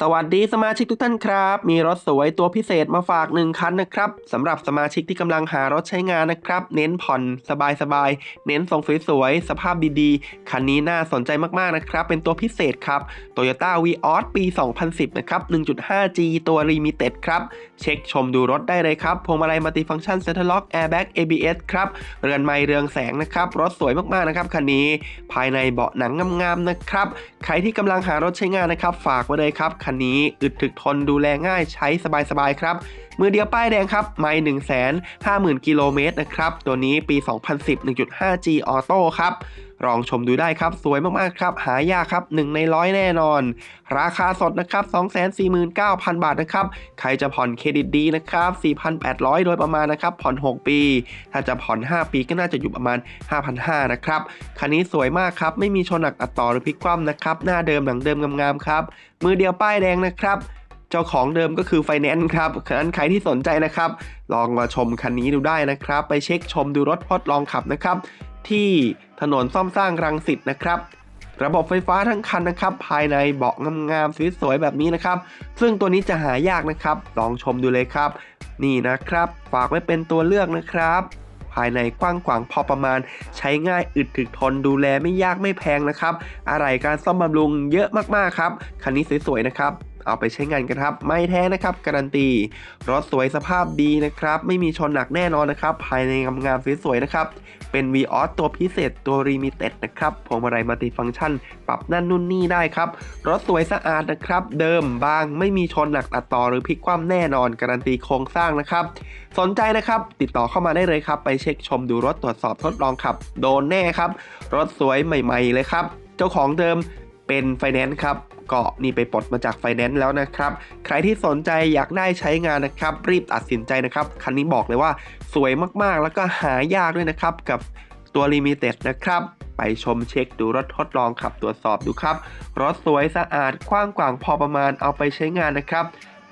สวัสดีสมาชิกทุกท่านครับ มีรถสวยตัวพิเศษมาฝากหนึ่งคันนะครับสำหรับสมาชิกที่กำลังหารถใช้งานนะครับ เน้นผ่อนสบายๆ เน้นทรงสวยๆ สภาพดีๆ คันนี้น่าสนใจมากๆนะครับ เป็นตัวพิเศษครับ Toyota v ีออสปี 2010 นะครับ 1.5G ตัว Limited ครับ เช็คชมดูรถได้เลยครับพวงมาลัยมัลติฟังก์ชันเซ็นทรัลล็อกแอร์แบ็ก ABS ครับ เรือนไม้เรืองแสงนะครับ รถสวยมากๆนะครับคันนี้ภายในเบาะหนังงามๆนะครับใครที่กำลังหารถใช้งานนะครับฝากไว้เลยครับคันนี้อึดถึกทนดูแลง่ายใช้สบายๆครับมือเดียวป้ายแดงครับ ไม่1 5 0 0 0 0 กิโลเมตรนะครับ ตัวนี้ปี 2010 1.5G Auto ครับ ลองชมดูได้ครับ สวยมากๆครับ หายากครับ 1 ในร้อยแน่นอน ราคาสดนะครับ 249,000 บาทนะครับ ใครจะผ่อนเครดิตดีนะครับ 4,800 โดยประมาณนะครับ ผ่อน 6 ปี ถ้าจะผ่อน 5 ปีก็น่าจะอยู่ประมาณ 5,500 นะครับ คันนี้สวยมากครับ ไม่มีชนหนักอัดต่อหรือพลิกคว่ำนะครับ หน้าเดิมหลังเดิมงามๆครับ มือเดียวป้ายแดงนะครับเจ้าของเดิมก็คือไฟแนนซ์ครับฉะนั้นใครที่สนใจนะครับ ลองมาชมคันนี้ดูได้นะครับ ไปเช็คชมดูรถทดลองขับนะครับ ที่ถนนซ่อมสร้างรังสิตนะครับ ระบบไฟฟ้าทั้งคันนะครับ ภายในเบาะงามๆสวยๆแบบนี้นะครับ ซึ่งตัวนี้จะหายากนะครับลองชมดูเลยครับ นี่นะครับ ฝากไว้เป็นตัวเลือกนะครับ ภายในกว้างขวางพอประมาณ ใช้ง่ายอึดถึกทนดูแลไม่ยากไม่แพงนะครับ อะไรการซ่อมบำรุงเยอะมากๆครับ คันนี้สวยๆนะครับ เอาไปใช้งานกันครับ ไม่แท้นะครับการันตี รถสวยสภาพดีนะครับ ไม่มีชนหนักแน่นอนนะครับ ภายในงามๆสวยๆนะครับ เป็น v ีออสตัวพิเศษตัว Limited นะครับพวงมาลัยมัลติฟังก์ชัน ปรับนั่นนู่นนี่ได้ครับ รถสวยสะอาดนะครับ เดิมบางไม่มีชนหนักตัดต่อหรือพลิกคว่ำแน่นอน การันตีโครงสร้างนะครับ สนใจนะครับ ติดต่อเข้ามาได้เลยครับ ไปเช็คชมดูรถตรวจสอบทดลองขับ โดนแน่ครับ รถสวยใหม่ ๆ เลยครับ เจ้าของเดิม เป็นไฟแนนซ์ครับก็นี่ไปปลดมาจากไฟแนนซ์แล้วนะครับ ใครที่สนใจอยากได้ใช้งานนะครับ รีบตัดสินใจนะครับ คันนี้บอกเลยว่าสวยมากๆ แล้วก็หายากด้วยนะครับ กับตัวลิมิเต็ดนะครับ ไปชมเช็คดูรถทดลองขับตรวจสอบดูครับ รถสวยสะอาดกว้างกวางพอประมาณเอาไปใช้งานนะครับ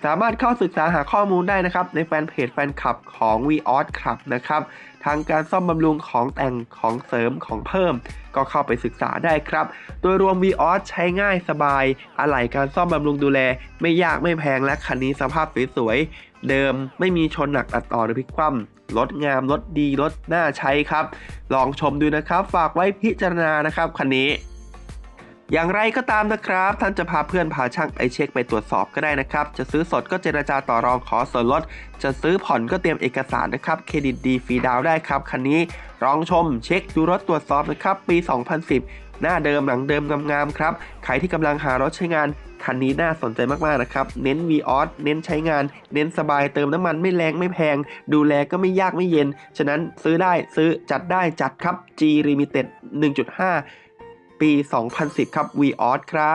สามารถเข้าศึกษาหาข้อมูลได้นะครับ ในแฟนเพจแฟนคลับของ v ีออสครับนะครับทางการซ่อมบำรุงของแต่งของเสริมของเพิ่ม ก็เข้าไปศึกษาได้ครับ โดยรวม v ีออสใช้ง่ายสบาย อะไหล่การซ่อมบำรุงดูแล ไม่ยากไม่แพงและคันนี้สภาพสวยๆ เดิมไม่มีชนหนักอัดต่อหรือพลิกคว่ำรถงามรถดีรถน่าใช้ครับ ลองชมดูนะครับ ฝากไว้พิจารณานะครับคันนี้ อย่างไรก็ตามนะครับ ท่านจะพาเพื่อนพาช่างไปเช็คไปตรวจสอบก็ได้นะครับ จะซื้อสดก็เจรจาต่อรองขอส่วนลด จะซื้อผ่อนก็เตรียมเอกสารนะครับเครดิตดีฟรีดาวได้ครับคันนี้ลองชมเช็คดูรถตรวจสอบนะครับปี 2010 หน้าเดิมหลังเดิมงามๆครับใครที่กำลังหารถใช้งานคันนี้น่าสนใจมากๆนะครับ เน้น v ีออสเน้นใช้งาน เน้นสบายเติมน้ำมันไม่แรงไม่แพง ดูแลก็ไม่ยากไม่เย็น ฉะนั้นซื้อได้ซื้อจัดได้จัดครับ G Limited 1.5 ปี 2010 ครับ v ีออสครับ